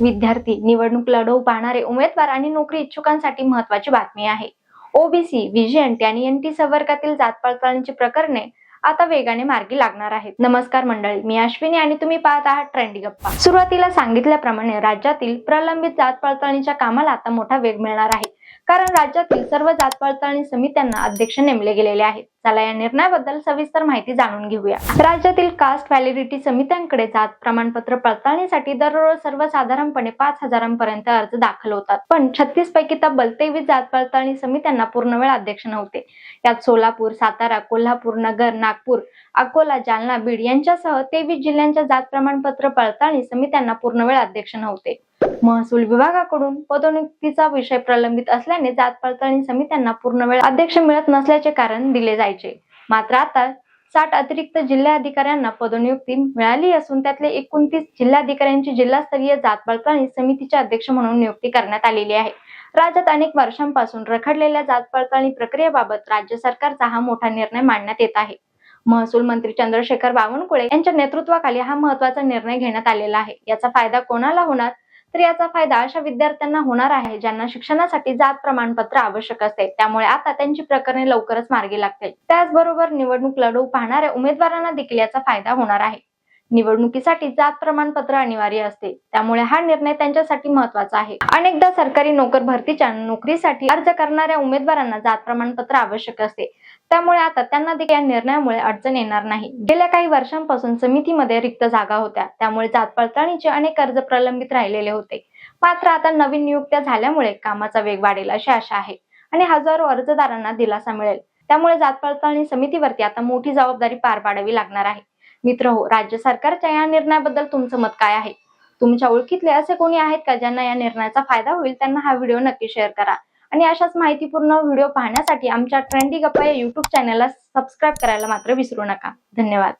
विद्यार्थी निवडणूक लढवू पाहणारे उमेदवार आणि नोकरी इच्छुकांसाठी महत्वाची बातमी आहे. ओबीसी व्हीजीएनटी आणि एन टी संवर्गातील जात पडताळणीची प्रकरणे आता वेगाने मार्गी लागणार आहेत. नमस्कार मंडळी मी अश्विनी आणि तुम्ही पाहत आहात ट्रेंडी गप्पा. सुरुवातीला सांगितल्याप्रमाणे राज्यातील प्रलंबित जात पडताळणीच्या कामाला आता मोठा वेग मिळणार आहे. कारण राज्यातील सर्व जात पडताळणी समित्यांना अध्यक्ष नेमले गेलेले आहेत. चला या निर्णयाबद्दल सविस्तर माहिती जाणून घेऊया. राज्यातील कास्ट व्हॅलिडिटी समित्यांकडे जात प्रमाणपत्र पडताळणीसाठी दररोज सर्वसाधारणपणे पाच हजारांपर्यंत अर्ज दाखल होतात. पण छत्तीस पैकी तब्बल तेवीस जात पडताळणी समित्यांना पूर्णवेळ अध्यक्ष नव्हते. यात सोलापूर सातारा कोल्हापूर नगर नागपूर अकोला जालना बीड यांच्यासह तेवीस जिल्ह्यांच्या जात प्रमाणपत्र पडताळणी समित्यांना पूर्णवेळ अध्यक्ष नव्हते. महसूल विभागाकडून पदोन्नतीचा विषय प्रलंबित असल्याने जात पडताळणी समित्यांना पूर्णवेळ अध्यक्ष मिळत नसल्याचे कारण दिले जायचे. मात्र आता साठ अतिरिक्त जिल्हाधिकाऱ्यांना पदोन्युक्ती मिळाली असून त्यातले एकोणतीस जिल्हाधिकाऱ्यांची जिल्हास्तरीय जात पडताळणी समितीचे अध्यक्ष म्हणून नियुक्ती करण्यात आलेली आहे. राज्यात अनेक वर्षांपासून रखडलेल्या जात पडताळणी प्रक्रियेबाबत राज्य सरकारचा हा मोठा निर्णय मांडण्यात येत आहे. महसूल मंत्री चंद्रशेखर बावनकुळे यांच्या नेतृत्वाखाली हा महत्त्वाचा निर्णय घेण्यात आलेला आहे. याचा फायदा कोणाला होणार? तर याचा फायदा अशा विद्यार्थ्यांना होणार आहे ज्यांना शिक्षणासाठी जात प्रमाणपत्र आवश्यक असते. त्यामुळे आता त्यांची प्रकरणे लवकरच मार्गी लागतील. त्याचबरोबर निवडणूक लढवू पाहणाऱ्या उमेदवारांना देखील याचा फायदा होणार आहे. निवडणुकीसाठी जात प्रमाणपत्र अनिवार्य असते. त्यामुळे हा निर्णय त्यांच्यासाठी महत्त्वाचा आहे. अनेकदा सरकारी नोकर भरतीच्या नोकरीसाठी अर्ज करणाऱ्या उमेदवारांना जात प्रमाणपत्र आवश्यक असते. त्यामुळे आता त्यांना देखील या निर्णयामुळे अडचण येणार नाही. गेल्या काही वर्षांपासून समितीमध्ये रिक्त जागा होत्या. त्यामुळे जात पडताळणीचे अनेक अर्ज प्रलंबित राहिलेले होते. मात्र आता नवीन नियुक्त्या झाल्यामुळे कामाचा वेग वाढेल अशी आशा आहे आणि हजारो अर्जदारांना दिलासा मिळेल. त्यामुळे जात पडताळणी समितीवरती आता मोठी जबाबदारी पार पाडावी लागणार आहे. मित्र हो राज्य सरकारच्या या निर्णयाबद्दल तुमचं मत काय आहे? तुमच्या ओळखीतले असे कोणी आहेत का ज्यांना या निर्णयाचा फायदा होईल? त्यांना हा व्हिडिओ नक्की शेअर करा. आणि अशाच माहितीपूर्ण व्हिडिओ पाहण्यासाठी आमच्या ट्रेंडी गप्पा या युट्यूब चॅनलला सबस्क्राईब करायला मात्र विसरू नका. धन्यवाद.